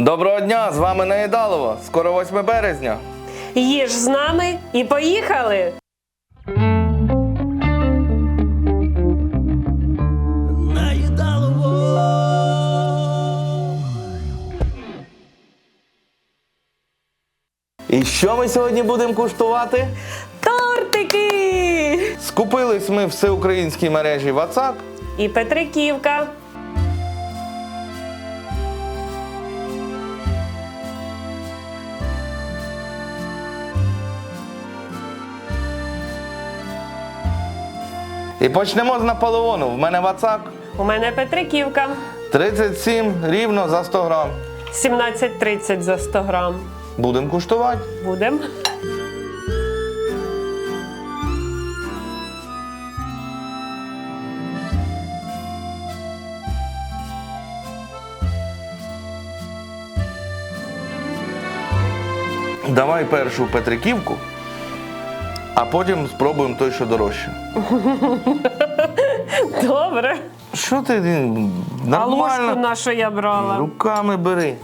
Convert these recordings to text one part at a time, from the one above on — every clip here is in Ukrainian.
Доброго дня! З вами Наїдалово. Скоро 8 березня. Їж з нами і поїхали! І що ми сьогодні будемо куштувати? Тортики! Скупились ми в всеукраїнській мережі WhatsApp. І Петриківка. І почнемо з Наполеону. В мене WhatsApp У мене Петриківка. 37 рівно за 100 грам. 17,30 за 100 грам. Будемо куштувати. Будем. Давай першу Петриківку, а потім спробуємо той, що дорожче. Добре. Що ти м, А ложку нормально? нашу я брала. Руками бери.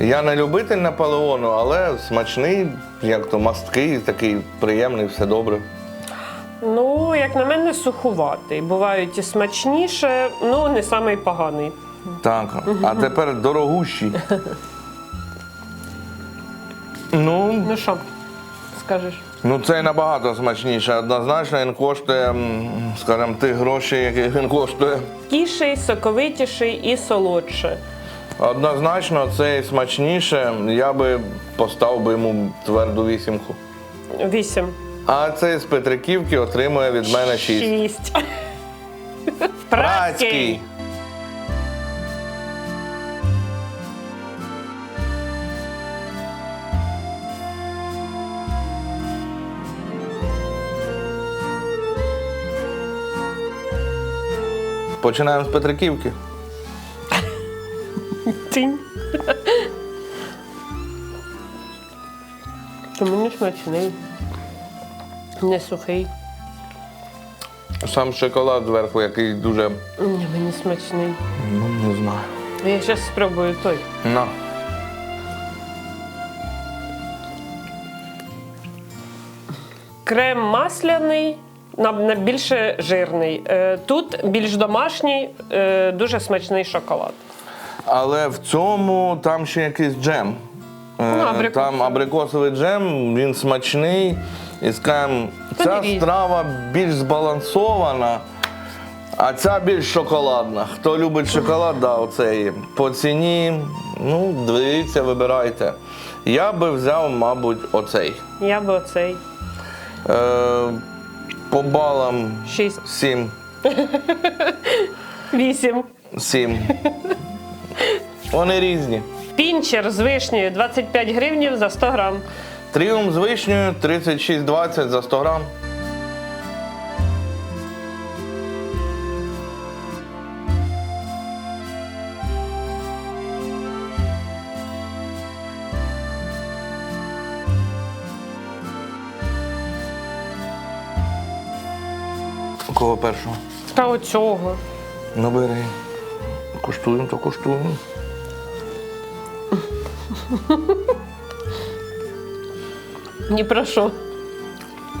Я не любитель Наполеону, але смачний, як то масткий, такий приємний, все добре. Ну, як на мене, сухуватий. Бувають і смачніше, ну не самий поганий. Так, а тепер дорогущий. Ну, Ну що, скажеш? ну цей набагато смачніше. Однозначно він коштує, м, скажімо, тих грошей, які він коштує. Кіший, соковитіший і солодше. Однозначно, цей смачніше. Я би поставив би йому тверду вісімку. Вісім. А цей з Петриківки отримує від мене шість. Шість. Працький. Починаємо з Петриківки. Тінь. Тому не смачний. Не сухий. Сам шоколад зверху, який дуже. Ні, мені смачний. Ну, не знаю. Я зараз спробую той. На. Крем масляний, на, на більше жирний. Е, Тут більш домашній, е, дуже смачний шоколад. Але в цьому там ще якийсь джем. Е, Ну, абрикосовий. Там абрикосовий джем, він смачний. І скажімо, Та ця не страва більш збалансована, а ця більш шоколадна. Хто любить шоколад, да, оцей. По ціні, ну, дивіться, вибирайте. Я би взяв, мабуть, оцей. Я би оцей. Е, по балам Шість. 7. Вісім. 7. Вони різні. Пінчер з вишнею 25 гривнів за 100 грам. Тріум з вишнею 36,20 за 100 грам. Кого першого? Та оцього. Ну бери. Куштуємо, то куштуємо. Ні про що.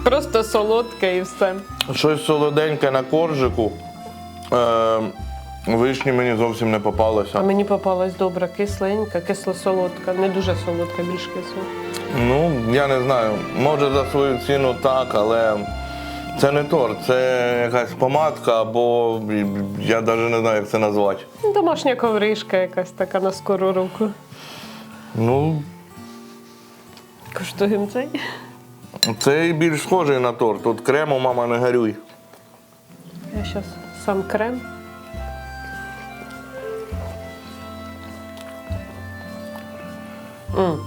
Просто солодке і все. Щось солоденьке на коржику. Е, вишні мені зовсім не А попалося. мені попалась добра кисленька, кисло-солодка, не дуже солодка, більш кисла. Ну, я не знаю. Може за свою ціну так, але це не торт, це якась помадка, або я навіть не знаю, як це назвати. Домашня ковришка якась така на скору руку. Ну, Куштуємо цей. це більш схожий на торт. Тут крему, мама, не горюй. Я зараз сам крем. М.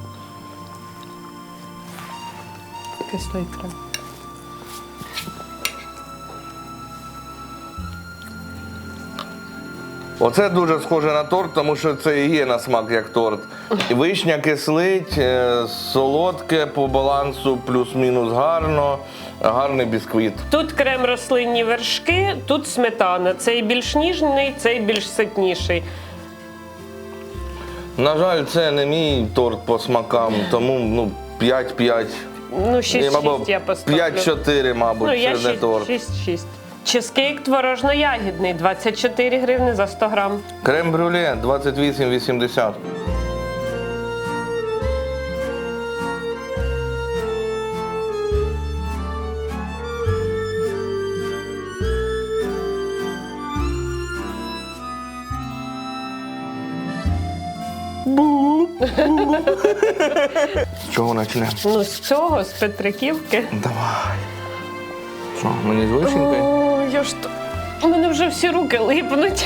Кислий крем. Оце дуже схоже на торт, тому що це і є на смак як торт. Вишня кислить, е, солодке по балансу, плюс-мінус гарно, гарний бісквіт. Тут крем рослинні вершки, тут сметана. Цей більш ніжний, цей більш ситніший. На жаль, це не мій торт по смакам, тому ну, 5-5. Ну, 6-6 я поставлю. 5-4, мабуть, Ну, я це не торт. 6-6. Чизкейк творожно-ягідний, 24 гривни за 100 грам. Крем-брюле 28,80. З чого почнемо? Ну, з цього, з Петриківки. Давай. Що, мені з вишенькою? Я ж. У мене вже всі руки липнуть.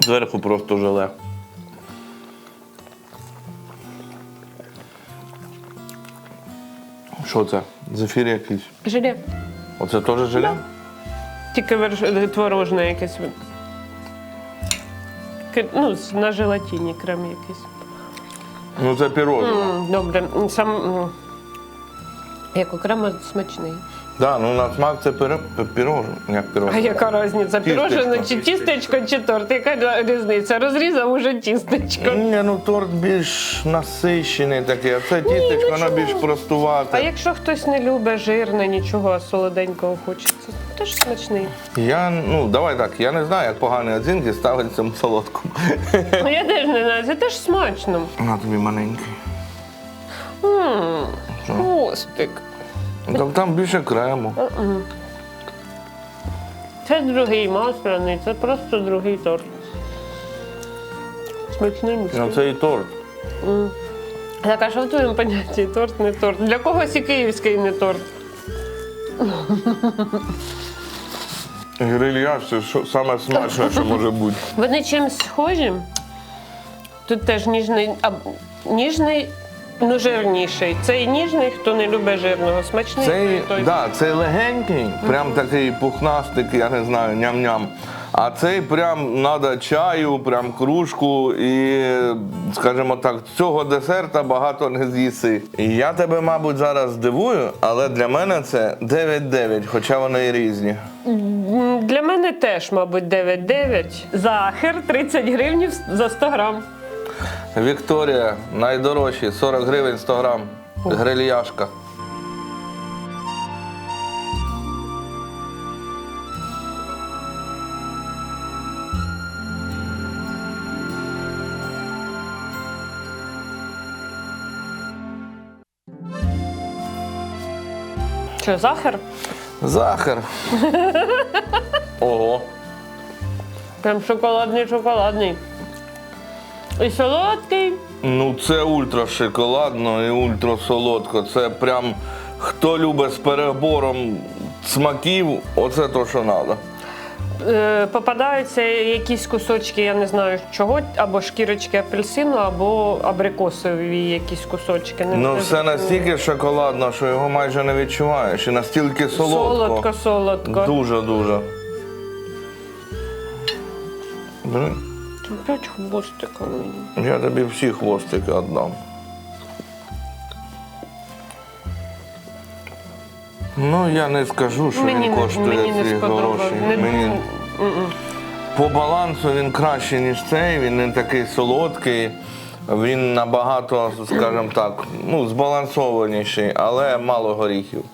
Зверху просто желе. Що це? Зефір якийсь? Желе. Оце теж желе? Тільки верш... творожне якесь. Ну, на желатині крем якийсь. Ну це пірожне. М, Добре. М, Сам м, як окремо смачний. Да, ну на смак це пиро... пірожне. Як А яка різниця? Пірожне чи Тістечко. тістечко, чи торт? Яка різниця? Розрізав уже тістечко. Ні, ну торт більш насищений такий, а це тістечко, воно чому? більш А якщо хтось не любить жирне, нічого а солоденького хочеться, теж смачний. Я, ну давай так, я не знаю, як погані оцінки ставить цьому солодкому. Ну я теж не знаю, це теж смачно. На тобі маленький. М, Костик. Так там більше крему. Це другий масляний, це просто другий торт. Смачний Ну це і торт. Так, а що в твоєму понятті торт не торт? Для когось і київський не торт. Грильяж це що, саме смачне, що може бути. Вони чимось схожі. Тут теж ніжний, а, ніжний, ну жирніший. Цей ніжний, хто не любить жирного, смачний. Цей, той. да, цей легенький, прям такий пухнастик, я не знаю, ням-ням. А цей прям треба чаю, прям кружку і, скажімо так, цього десерта багато не з'їси. І я тебе, мабуть, зараз здивую, але для мене це 9-9, хоча вони і різні. Для мене теж, мабуть, 9-9. Захер 30 гривень за 100 грам. Вікторія, найдорожчі, 40 гривень 100 грам. Грильяшка. Що, захер? Захар. Ого. Прям шоколадний, шоколадний. І солодкий. Ну, це ультра шоколадно і ультра солодко. Це прям хто любить з перебором смаків, оце то, що треба. Е, попадаються якісь кусочки, я не знаю чого, або шкірочки апельсину, або абрикосові якісь кусочки. Не- Ну, все настільки шоколадно, що його майже не відчуваєш. І настільки солодко. Солодко, солодко. Дуже-дуже. П'ять хвостика мені. Я тобі всі хвостики віддам. Ну, я не скажу, що Мені він не- коштує мені ці сподобалось. гроші. Не- Мені... По балансу він кращий, ніж цей, він не такий солодкий, він набагато, скажімо так, ну, збалансованіший, але мало горіхів.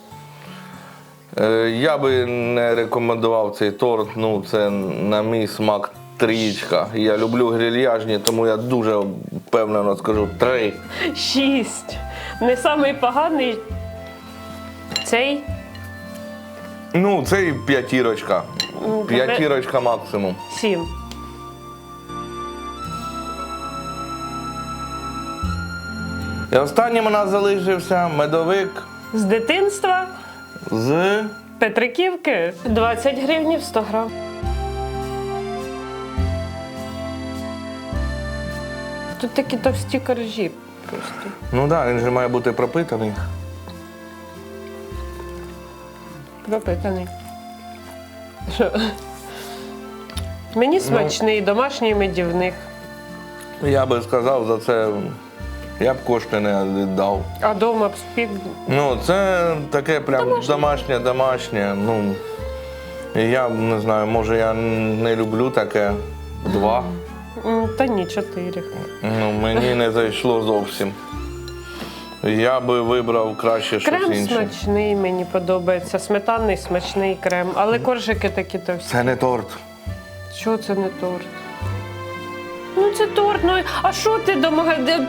Е, Я би не рекомендував цей торт, ну це на мій смак трієчка. Я люблю грильяжні, тому я дуже впевнено скажу три. Шість. Не самий поганий. Цей. Ну, це і п'ятірочка. Ну, П'ятірочка максимум. Сім. І останнім у нас залишився медовик З дитинства з Петриківки 20 гривень 100 грам. Тут такі товсті коржі просто. Ну так, да, він же має бути пропитаний. Пропитаний. Що? Мені смачний домашній медівник. Я би сказав за це, я б кошти не віддав. А дома б спік. Ну, це таке прям домашнє, домашнє. Ну, я не знаю, може я не люблю таке. Два. Та ні, чотири. Ну, мені не зайшло зовсім. Я би вибрав краще щось Крем інше. смачний, мені подобається. Сметанний смачний крем. Але коржики такі то всі. Це не торт. Що це не торт? Ну це торт, ну а що ти до магазину?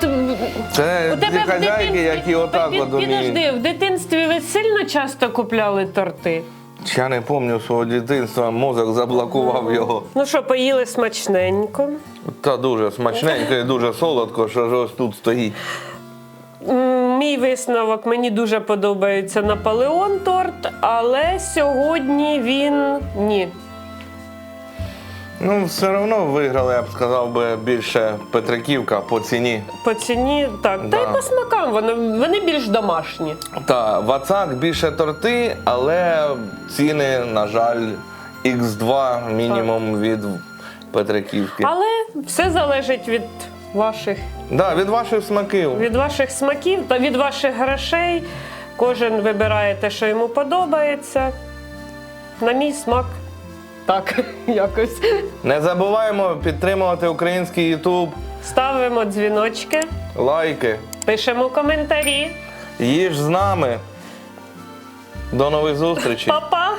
Це ті хазяйки, які отак от Підожди, в дитинстві ви сильно часто купляли торти? Я не пам'ятаю свого дитинства, мозок заблокував його. Ну що, поїли смачненько. Та дуже смачненько і дуже солодко, що ж ось тут стоїть. Мій висновок мені дуже подобається Наполеон торт, але сьогодні він ні. Ну, все одно виграли, я б сказав би, більше Петриківка по ціні. По ціні так. Та й по смакам вони, вони більш домашні. Та Вацак більше торти, але ціни, на жаль, Х2 мінімум від Петриківки. Але все залежить від ваших, Да, від ваших смаків. від ваших смаків та від ваших грошей. Кожен вибирає те, що йому подобається. На мій смак. Так, якось. Не забуваємо підтримувати український Ютуб, Ставимо дзвіночки, лайки. пишемо коментарі. Їж з нами. До нових зустрічей. Па-па!